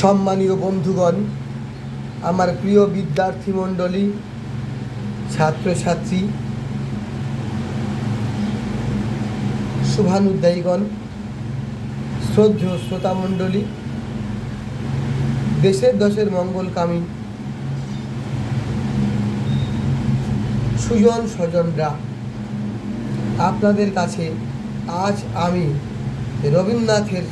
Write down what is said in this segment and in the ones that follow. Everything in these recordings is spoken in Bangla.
সম্মানীয় বন্ধুগণ, আমার প্রিয় বিদ্যার্থী মণ্ডলী, ছাত্রছাত্রী শুভানুদ্দায়ীগণ শ্রদ্ধেয় শ্রোতামণ্ডলী দেশের দশের মঙ্গলকামী সুজন স্বজনরা, আপনাদের কাছে আজ আমি রবীন্দ্রনাথের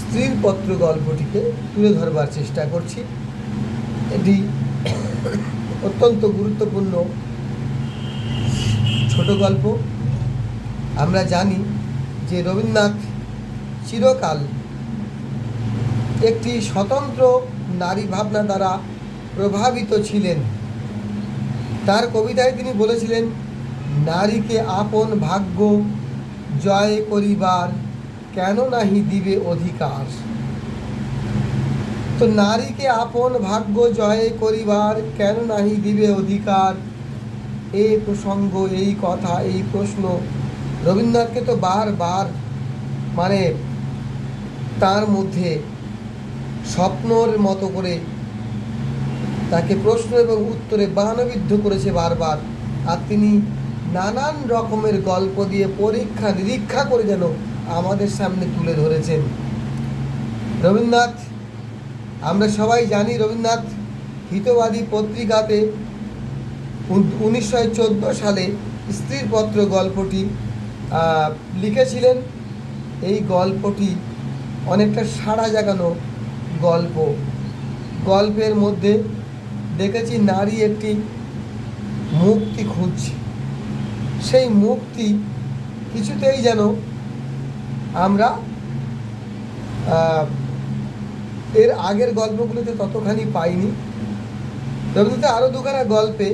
স্ত্রীর পত্র গল্পটিকে তুলে ধরবার চেষ্টা করছি। এটি অত্যন্ত গুরুত্বপূর্ণ ছোট গল্প। আমরা জানি যে রবীন্দ্রনাথ চিরকাল একটি স্বতন্ত্র নারী ভাবনা দ্বারা প্রভাবিত ছিলেন। তার কবিতায় তিনি বলেছিলেন, নারীকে আপন ভাগ্য, জয় করিবার কেন নাহি দিবে অধিকার? তো নারীকে আপন ভাগ্য জয় করিবার কেন নাহি দিবে অধিকার? এই প্রসঙ্গ, এই কথা, এই প্রশ্ন রবীন্দ্রনাথকে তো বারবার মানে তার মধ্যে স্বপ্নর মতো করে তাকে প্রশ্ন এবং উত্তরে বাহানবিদ্ধ করেছে বারবার। আর তিনি নানান রকমের গল্প দিয়ে পরীক্ষা নিরীক্ষা করে যেন আমাদের সামনে তুলে ধরেছেন। রবীন্দ্রনাথ, আমরা সবাই জানি রবীন্দ্রনাথ হিতবাদী পত্রিকাতে উনিশশো চোদ্দ সালে স্ত্রীর পত্র গল্পটি লিখেছিলেন। এই গল্পটি অনেকটা সাড়া জাগানো গল্প। গল্পের মধ্যে দেখেছি নারী একটি মুক্তি খুঁজছে। সেই মুক্তি কিছুতেই যেন আমরা এর আগের গল্পগুলোতে ততখানি পাইনি। রবীন্দ্রনাথ আরও দুখানা গল্পে,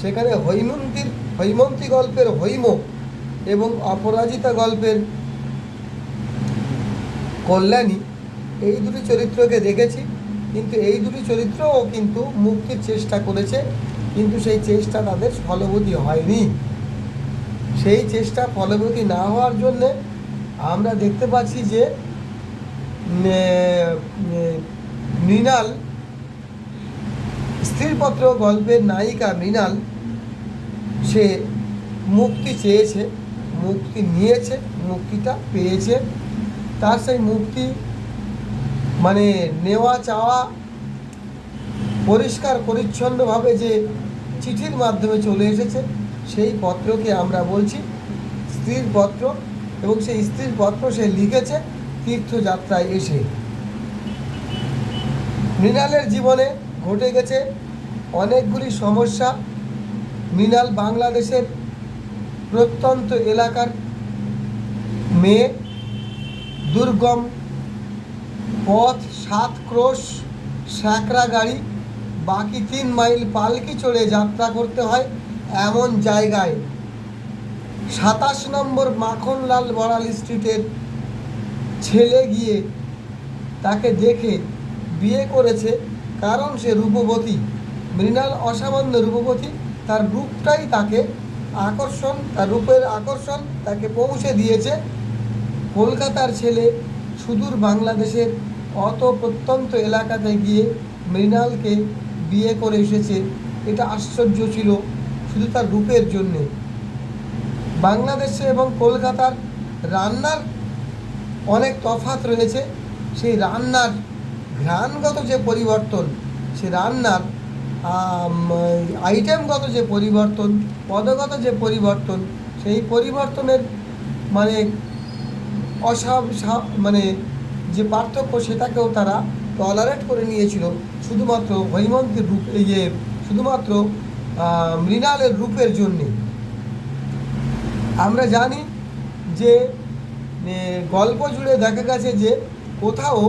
সেখানে হৈমন্তীর, হৈমন্তী গল্পের হৈম এবং অপরাজিতা গল্পের কল্যাণী, এই দুটি চরিত্রকে দেখেছি। কিন্তু এই দুটি চরিত্রও কিন্তু মুক্তির চেষ্টা করেছে, কিন্তু সেই চেষ্টা তাদের ফলবতী হয়নি। সেই চেষ্টা ফলবতী না হওয়ার জন্যে আমরা দেখতে পাচ্ছি যে মৃণাল স্ত্রীপত্র গল্পের নায়িকা মৃণাল, সে মুক্তি চেয়েছে, মুক্তি নিয়েছে, মুক্তিটা পেয়েছে। তার সেই মুক্তি মানে নেওয়া চাওয়া, পরিষ্কার পরিচ্ছন্নভাবে যে চিঠির মাধ্যমে চলে এসেছে, সেই পত্রকে আমরা বলছি স্ত্রীর পত্র এবং সেই স্ত্রীর পত্র সে লিখেছে তীর্থযাত্রায় এসে। মৃণালের জীবনে ঘটে গেছে অনেকগুলি সমস্যা। মৃণাল বাংলাদেশের প্রত্যন্ত এলাকার মেয়ে, দুর্গম, পথ সাত ক্রোশ স্যাঁকড়া গাড়ি, বাকি তিন মাইল পালকি চড়ে যাত্রা করতে হয় এমন জায়গায়। সাতাশ নম্বর মাখনলাল বড়াল স্ট্রিটের ছেলে গিয়ে তাকে দেখে বিয়ে করেছে, কারণ সে রূপবতী। মৃণাল অসামান্য রূপবতী, তার রূপটাই তাকে আকর্ষণ, তার রূপের আকর্ষণ তাকে পৌঁছে দিয়েছে। কলকাতার ছেলে সুদূর বাংলাদেশের অত প্রত্যন্ত এলাকাতে গিয়ে মৃণালকে বিয়ে করে এসেছে। এটা আশ্চর্য ছিল, শুধু তার রূপের জন্যে। বাংলাদেশে এবং কলকাতার রান্নার অনেক তফাৎ রয়েছে। সেই রান্নার ঘ্রাণগত যে পরিবর্তন সে রান্নার আইটেমগত যে পরিবর্তন, পদগত যে পরিবর্তন, সেই পরিবর্তনের মানে অসাব মানে যে পার্থক্য সেটাকেও তারা টলারেট করে নিয়েছিল। শুধুমাত্র হৈমন্তের রূপ ইয়ে শুধুমাত্র মৃণালের রূপের জন্যে। আমরা জানি যে গল্প জুড়ে দেখা গেছে যে কোথাও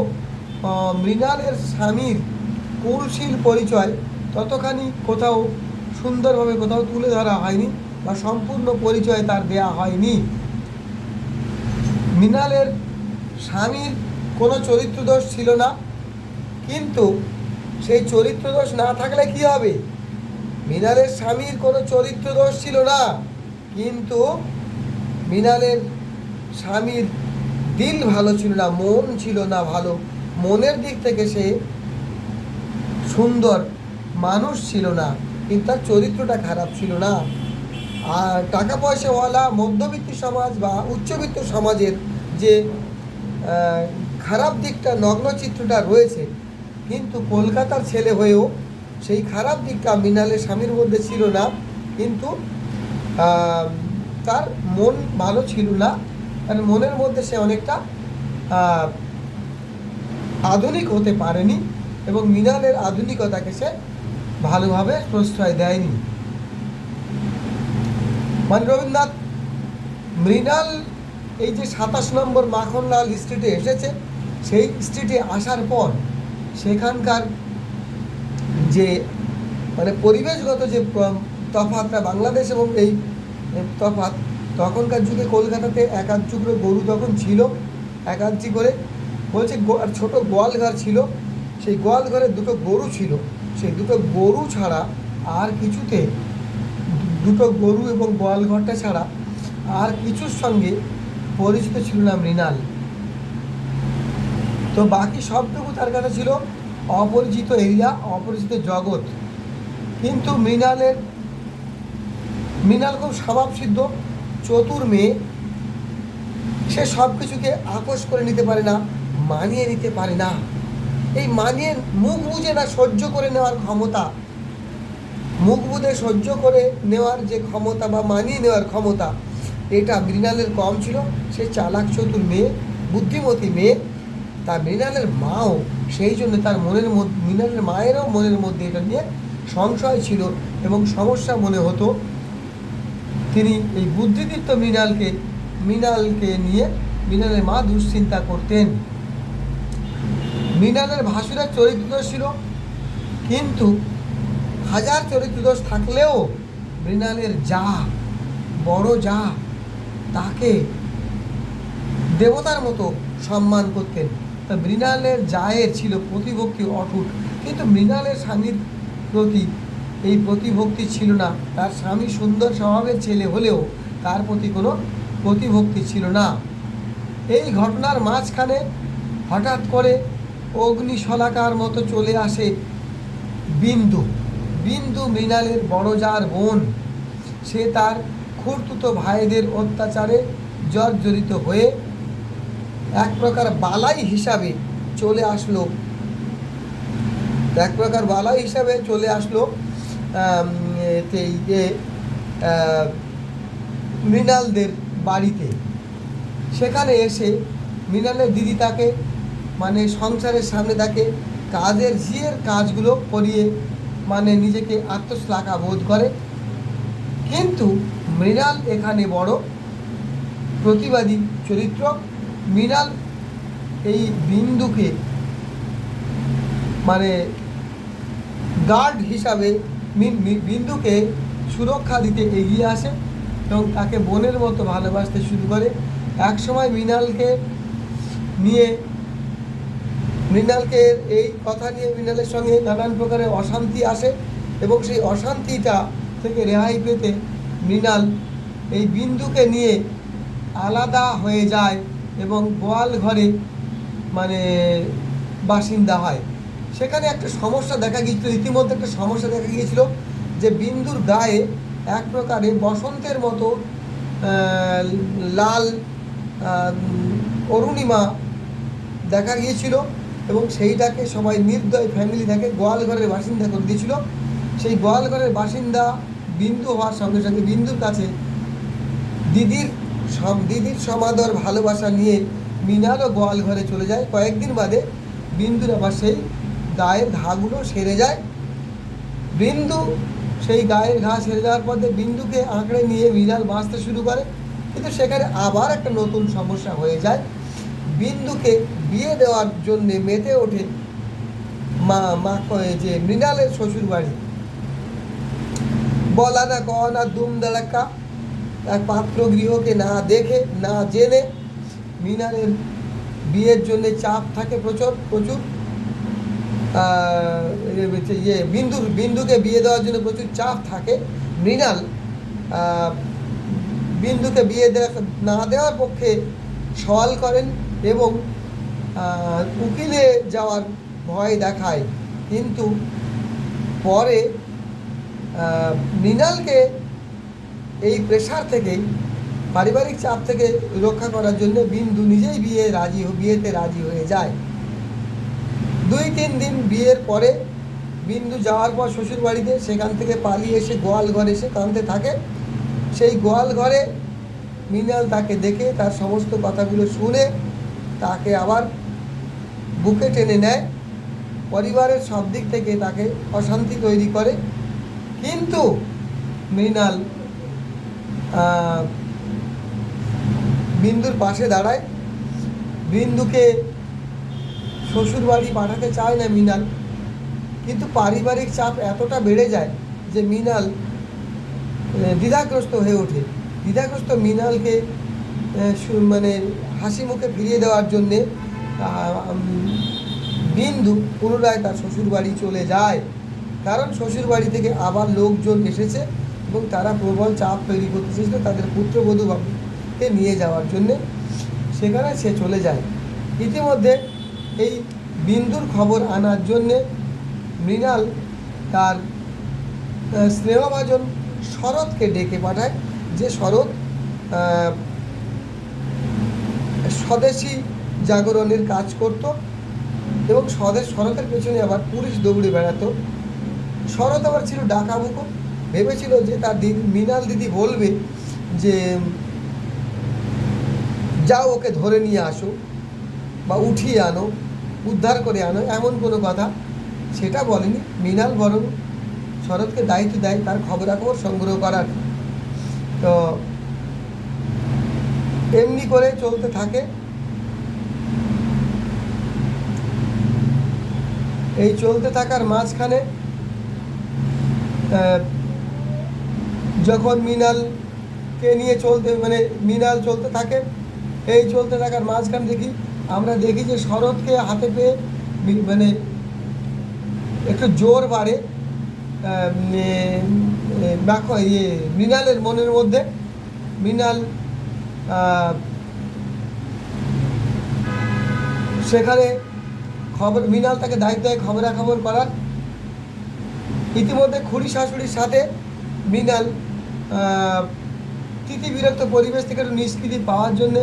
মৃণালের স্বামীর কুলশীল পরিচয় ততখানি কোথাও সুন্দরভাবে কোথাও তুলে ধরা হয়নি বা সম্পূর্ণ পরিচয় তার দেয়া হয়নি। মৃণালের স্বামীর কোনো চরিত্রদোষ ছিল না, কিন্তু সেই চরিত্রদোষ না থাকলে কি হবে? মৃণালের স্বামীর কোনো চরিত্রদোষ ছিল না, কিন্তু মৃণালের স্বামীর দিল ভালো ছিল না, মন ছিল না ভালো। মনের দিক থেকে সে সুন্দর মানুষ ছিল না, কিন্তু তার চরিত্রটা খারাপ ছিল না। আর টাকা পয়সাওয়ালা মধ্যবিত্ত সমাজ বা উচ্চবিত্ত সমাজের যে খারাপ দিকটা, নগ্ন চিত্রটা রয়েছে, কিন্তু কলকাতার ছেলে হয়েও সেই খারাপ দিকটা মৃণালের স্বামীর মধ্যে ছিল না, কিন্তু তার মন ভালো ছিল না। কারণ মনের মধ্যে সে অনেকটা আধুনিক হতে পারেনি এবং মৃণালের আধুনিকতাকে সে ভালোভাবে প্রশ্রয় দেয়নি। মানে রবীন্দ্রনাথ, মৃণাল এই যে সাতাশ নম্বর মাখনলাল স্ট্রিটে এসেছে, সেই স্ট্রিটে আসার পর সেখানকার যে মানে পরিবেশগত যে তফাৎটা বাংলাদেশ এবং এই তফাৎ। তখনকার যুগে কলকাতাতে এক আধ টুকরো গরু তখন ছিল এক আধটি করে। বলছে আর ছোটো গোয়ালঘর ছিল, সেই গোয়ালঘরে দুটো গরু ছিল। সেই দুটো গরু ছাড়া আর কিছুতে, দুটো গরু এবং গোয়ালঘরটা ছাড়া আর কিছুর সঙ্গে পরিচিত ছিল না মৃণাল। তো বাকি সবটুকু তার কাছে ছিল অপরিচিত এরিয়া, অপরিচিত জগৎ। কিন্তু মৃণালের মৃণাল খুব স্বভাবসিদ্ধ চতুর মেয়ে। সে সব কিছুকে আপোষ করে নিতে পারে না, মানিয়ে নিতে পারে না। এই মানিয়ে, মুখ বুঝে না সহ্য করে নেওয়ার ক্ষমতা। মুখ বুঝে সহ্য করে নেওয়ার যে ক্ষমতা বা মানিয়ে নেওয়ার ক্ষমতা, এটা মৃণালের কম ছিল। সে চালাক, চতুর মেয়ে, বুদ্ধিমতী মেয়ে। তা মৃণালের মাও, সেই জন্য তার মনের মধ্যে, মৃণালের মায়েরও মনের মধ্যে এটা নিয়ে সংশয় ছিল এবং সমস্যা মনে হতো। তিনি এই বুদ্ধিদীপ্ত মৃণালকে মৃণালকে নিয়ে, মৃণালের মা দুশ্চিন্তা করতেন। মৃণালের ভাসুরের চরিত্র ছিল, কিন্তু হাজার চরিত্রদোষ থাকলেও মৃণালের যা, বড় যা, তাকে দেবতার মতো সম্মান করতেন। তা মৃণালের জায়ের ছিল প্রতিভক্তি অটুট, কিন্তু মৃণালের স্বামীর প্রতি এই প্রতিভক্তি ছিল না। তার স্বামী সুন্দর স্বভাবের ছেলে হলেও তার প্রতি কোনো প্রতিভক্তি ছিল না। এই ঘটনার মাঝখানে হঠাৎ করে অগ্নিশলাকার মতো চলে আসে বিন্দু। বিন্দু মৃণালের বড় যার বোন। সে তার খুঁড়তুতো ভাইদের অত্যাচারে জর্জরিত হয়ে এক প্রকার বালাই হিসাবে চলে আসলো। এক প্রকার বালাই হিসাবে চলে আসলো ইয়ে মৃণালদের বাড়িতে। সেখানে এসে মৃণালের দিদি তাকে মানে সংসারের সামনে তাকে কাজের ঝিয়ের কাজগুলো করিয়ে মানে নিজেকে আত্মশ্লাঘা বোধ করে। কিন্তু মৃণাল এখানে বড় প্রতিবাদী চরিত্র। মৃণাল এই বিন্দুকে মানে গার্ড হিসাবে বিন্দুকে সুরক্ষা দিতে এগিয়ে আসে এবং তাকে বোনের মতো ভালোবাসতে শুরু করে। একসময় মৃণালকে নিয়ে, মৃণালকে এই কথা নিয়ে মৃণালের সঙ্গে নানান প্রকারের অশান্তি আসে এবং সেই অশান্তিটা থেকে রেহাই পেতে মৃণাল এই বিন্দুকে নিয়ে আলাদা হয়ে যায় এবং গোয়াল ঘরে মানে বাসিন্দা হয়। সেখানে একটা সমস্যা দেখা গিয়েছিল, ইতিমধ্যে একটা সমস্যা দেখা গিয়েছিল যে বিন্দুর গায়ে এক প্রকারে বসন্তের মতো লাল অরুণিমা দেখা গিয়েছিল এবং সেইটাকে সবাই নির্দয় ফ্যামিলি থেকে গোয়ালঘরের বাসিন্দা করে দিয়েছিল। সেই গোয়ালঘরের বাসিন্দা বিন্দু হওয়ার সঙ্গে সঙ্গে বিন্দুর কাছে দিদির সব দিদির সমাদর, ভালোবাসা নিয়ে মিনারও গোয়াল ঘরে চলে যায়। কয়েকদিন বাদে বিন্দুর আবার সেই গায়ের ঘাগুলো সেরে যায়। বিন্দু সেই গায়ের ঘা সেরে যাওয়ার পথে বিন্দুকে আঁকড়ে নিয়ে মিনাল বাঁচতে শুরু করে। কিন্তু সেখানে আবার একটা নতুন সমস্যা হয়ে যায়। বিন্দুকে বিয়ে দেওয়ার জন্য মেতে ওঠে মা মা কয়ে যে, মৃণালের শ্বশুর বাড়ি বলা না কওয়া না দুম দাঁড়াক্কা এক পাত্র গৃহকে না দেখে, না জেনে মিনারের বিয়ের জন্য চাপ থাকে প্রচুর প্রচুর। ইয়ে বিন্দুর বিন্দুকে বিয়ে দেওয়ার জন্য প্রচুর চাপ থাকে। মৃণাল বিন্দুকে বিয়ে না দেওয়ার পক্ষে সওয়াল করেন এবং উকিলে যাওয়ার ভয় দেখায়। কিন্তু পরে মৃণালকে এই প্রেশার থেকেই, পারিবারিক চাপ থেকে রক্ষা করার জন্য বিন্দু নিজেই বিয়ে রাজি, বিয়েতে রাজি হয়ে যায়। দুই তিন দিন বিয়ের পরে বিন্দু যাওয়ার পর শ্বশুর বাড়িতে সেখান থেকে পালিয়ে এসে গোয়াল ঘরে এসে কাঁদতে থাকে। সেই গোয়াল ঘরে মৃণাল তাকে দেখে, তার সমস্ত কথাগুলো শুনে তাকে আবার বুকে টেনে নেয়। পরিবারের সব দিক থেকে তাকে অশান্তি তৈরি করে। কিন্তু মৃণাল বিন্দুর পাশে দাঁড়ায়। বিন্দুকে শ্বশুর বাড়ি পাঠাতে চায় না মৃণাল কিন্তু পারিবারিক চাপ এতটা বেড়ে যায় যে আহ, দ্বিধাগ্রস্ত হয়ে ওঠে। দ্বিধাগ্রস্ত মৃণালকে মানে হাসি মুখে ফিরিয়ে দেওয়ার জন্যে বিন্দু পুনরায় তার শ্বশুর বাড়ি চলে যায়। কারণ শ্বশুর বাড়ি থেকে আবার লোকজন এসেছে এবং তারা প্রবল চাপ তৈরি করতে চেয়েছিল তাদের পুত্রবধূকে নিয়ে যাওয়ার জন্যে। সেখানে সে চলে যায়। ইতিমধ্যে এই বিন্দুর খবর আনার জন্যে মৃণাল তার স্নেহভাজন শরৎকে ডেকে পাঠায় যে শরৎ স্বদেশী জাগরণের কাজ করত এবং স্বদেশ, শরতের পেছনে আবার পুলিশ দৌড়ে বেড়াতো। শরৎ আবার ছিল ডাকাবুকো। ভেবেছিল যে তার দিদি, মৃণাল দিদি বলবে যে, যাও ওকে ধরে নিয়ে আসো বা উঠিয়ে আনো। উদ্ধার করে আনো, এমন কোনো কথা সেটা বলেনি। মৃণাল বরং শরৎকে দায়িত্ব দেয়, তার খবরাখবর সংগ্রহ করার। তো এমনি করে চলতে থাকে। এই চলতে থাকার মাঝখানে যখন মৃণালকে নিয়ে চলতে মানে মৃণাল চলতে থাকে, এই চলতে থাকার মাঝখানে দেখি আমরা দেখি যে শরৎকে হাতে পেয়ে মানে একটু জোর বাড়ে ইয়ে মৃণালের মনের মধ্যে। মৃণাল সেখানে খবর, মৃণাল তাকে দায়িত্ব দেয় খবরাখবর করার। ইতিমধ্যে খুড়ি শাশুড়ির সাথে মৃণাল তিথি বিরক্ত পরিবেশ থেকে একটু নিষ্কৃতি পাওয়ার জন্যে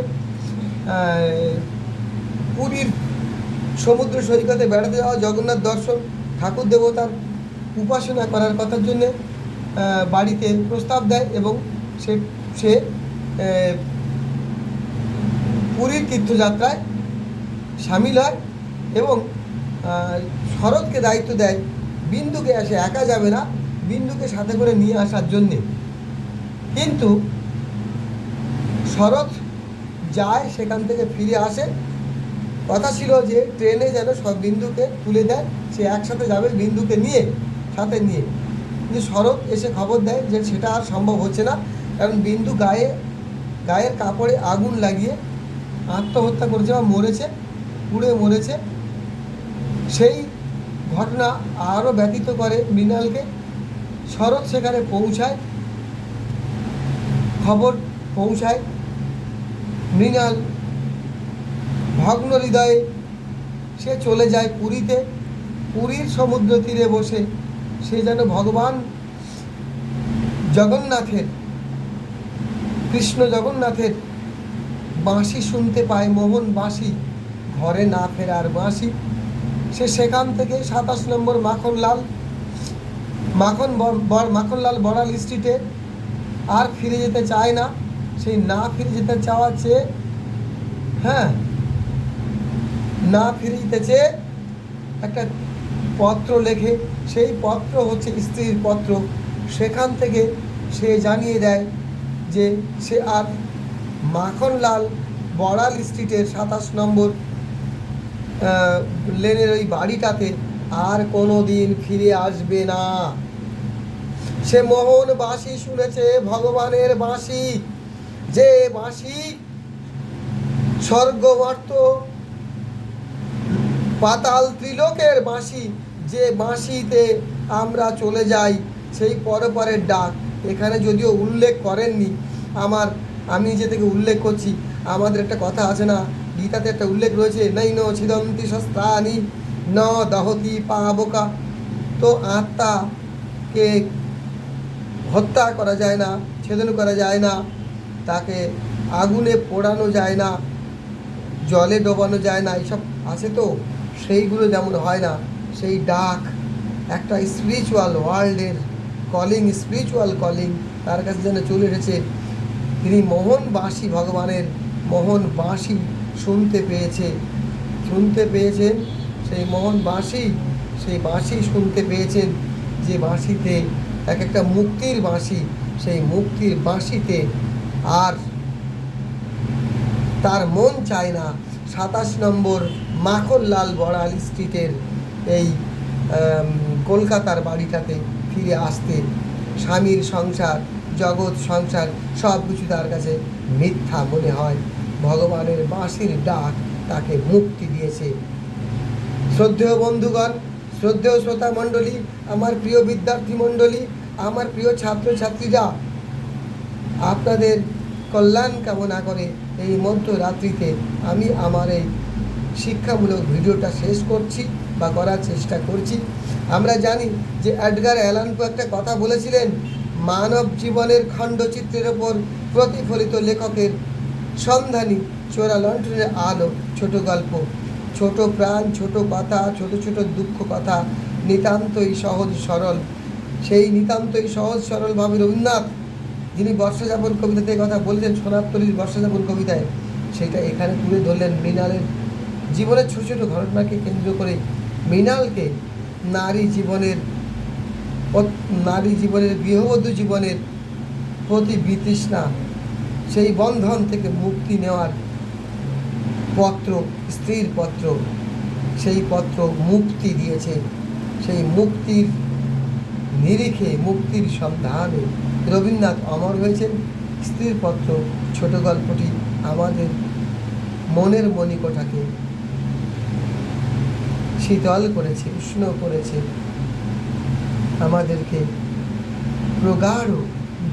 পুরীর সমুদ্র সৈকতে বেড়াতে যাওয়া জগন্নাথ দর্শন, ঠাকুর দেবতার উপাসনা করার কথার জন্যে বাড়িতে প্রস্তাব দেয় এবং সে সে পুরীর তীর্থযাত্রায় সামিল হয় এবং শরৎকে দায়িত্ব দেয় বিন্দুকে এসে একা যাবে না, বিন্দুকে সাথে করে নিয়ে আসার জন্যে। কিন্তু শরৎ যায়, সেখান থেকে ফিরে আসে। কথা ছিল যে ট্রেনে যেন সব বিন্দুকে তুলে দেয়, সে একসাথে যাবে বিন্দুকে নিয়ে, সাথে নিয়ে। কিন্তু শরৎ এসে খবর দেয় যে সেটা আর সম্ভব হচ্ছে না, কারণ বিন্দু গায়ে গায়ের কাপড়ে আগুন লাগিয়ে আত্মহত্যা করেছে বা মরেছে, পুড়ে মরেছে। সেই ঘটনা আরও ব্যতীত করে মৃণালকে শরৎ সেখানে পৌঁছায়, খবর পৌঁছায়। মৃণাল ভগ্ন হৃদয়ে সে চলে যায় পুরীতে। পুরীর সমুদ্র তীরে বসে সে যেন ভগবান জগন্নাথের, কৃষ্ণ জগন্নাথের বাঁশি শুনতে পায় মোহন বাঁশি, ঘরে না ফেরার বাঁশি। সে সেখান থেকে সাতাশ নম্বর মাখনলাল, মাখন মাখনলাল বড়াল স্ট্রিটে আর ফিরে যেতে চায় না। সেই না ফিরে যেতে চাওয়া চেয়ে হ্যাঁ না ফিরে যেতে চেয়ে একটা পত্র লেখে, সেই পত্র হচ্ছে স্ত্রীর পত্র। সেখান থেকে সে জানিয়ে দেয় যে সে আর মাখনলাল বড়াল স্ট্রিটের সাতাশ নম্বর লেনের ওই বাড়িটাতে আর কোনো দিন ফিরে আসবে না। সে মোহন বাঁশি শুনেছে, ভগবানের বাঁশি। যে বাঁশি স্বর্গবর্ত পাতাল ত্রিলোকের বাঁশি, যে বাঁশিতে আমরা চলে যাই, সেই পরপরের ডাক। এখানে যদিও উল্লেখ করেননি। আমার, আমি নিজে থেকে উল্লেখ করছি। আমাদের একটা কথা আছে না, গীতাতে একটা উল্লেখ রয়েছে, নৈন ছিদন্তি শস্ত্রানি ন দহতি পাবকা। তো আত্মাকে হত্যা করা যায় না, ছেদন করা যায় না, তাকে আগুনে পোড়ানো যায় না, জলে ডোবানো যায় না, এইসব আছে তো? সেইগুলো যেমন হয় না, সেই ডাক, একটা স্পিরিচুয়াল ওয়ার্ল্ডের কলিং স্পিরিচুয়াল কলিং তার কাছে যেন চলে এসেছে। তিনি মোহন বাঁশি ভগবানের মোহন বাঁশি শুনতে পেয়েছে। শুনতে পেয়েছেন? সেই মোহন বাঁশি, সেই বাঁশি শুনতে পেয়েছেন। যে বাঁশিতে এক একটা মুক্তির বাঁশি, সেই মুক্তির বাঁশিতে আর তার মন চায় না। সাতাশ নম্বর মাখনলাল বড়াল স্ট্রিটের এই কলকাতার বাড়িটাতে ফিরে আসতে স্বামীর সংসার, জগৎ সংসার সব কিছু তার কাছে মিথ্যা মনে হয়। ভগবানের বাঁশির ডাক তাকে মুক্তি দিয়েছে। শ্রদ্ধেয় বন্ধুগণ, শ্রদ্ধেয় শ্রোতা মণ্ডলী, আমার প্রিয় বিদ্যার্থী মণ্ডলী, আমার প্রিয় ছাত্রছাত্রীরা, আপনাদের কল্যাণ কামনা করে এই মধ্যরাত্রিতে আমি আমার এই শিক্ষামূলক ভিডিওটা শেষ করছি বা করার চেষ্টা করছি। আমরা জানি যে অ্যাডগার অ্যালানপো একটা কথা বলেছিলেন, মানব জীবনের খণ্ডচিত্রের ওপর প্রতিফলিত লেখকের সন্ধানী চোরা লণ্ঠনের আলো, ছোট গল্প, ছোট প্রাণ, ছোট কথা, ছোট ছোট দুঃখ কথা, নিতান্তই সহজ সরল। সেই নিতান্তই সহজ সরলভাবে রবীন্দ্রনাথ যিনি বর্ষযাপন কবিতাতে কথা বলেছেন সোনারতলির বর্ষযাপন কবিতায়, সেটা এখানে তুলে ধরলেন মৃণালের জীবনের ছোট ছোট ঘটনাকে কেন্দ্র করে মৃণালকে নারী জীবনের নারী জীবনের গৃহবধূ জীবনের প্রতি বিতৃষ্ণা, সেই বন্ধন থেকে মুক্তি নেওয়ার পত্র, স্ত্রীর পত্র, সেই পত্র মুক্তি দিয়েছে। সেই মুক্তির নিরিখে, মুক্তির সন্ধানে রবীন্দ্রনাথ অমর হয়েছেন। স্ত্রীর পত্র, ছোট গল্পটি আমাদের মনের মণিকোঠাকে শীতল করেছে, উষ্ণ করেছে। আমাদেরকে প্রগাঢ়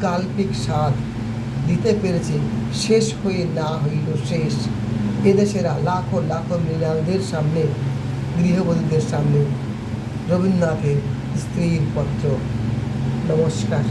গাল্পিক স্বাদ দিতে পেরেছে। শেষ হয়ে না হইল শেষ। এদেশেরা লাখো লাখো মৃণালদের সামনে, গৃহবধূদের সামনে রবীন্দ্রনাথের স্ত্রীর পত্র। নমস্কার।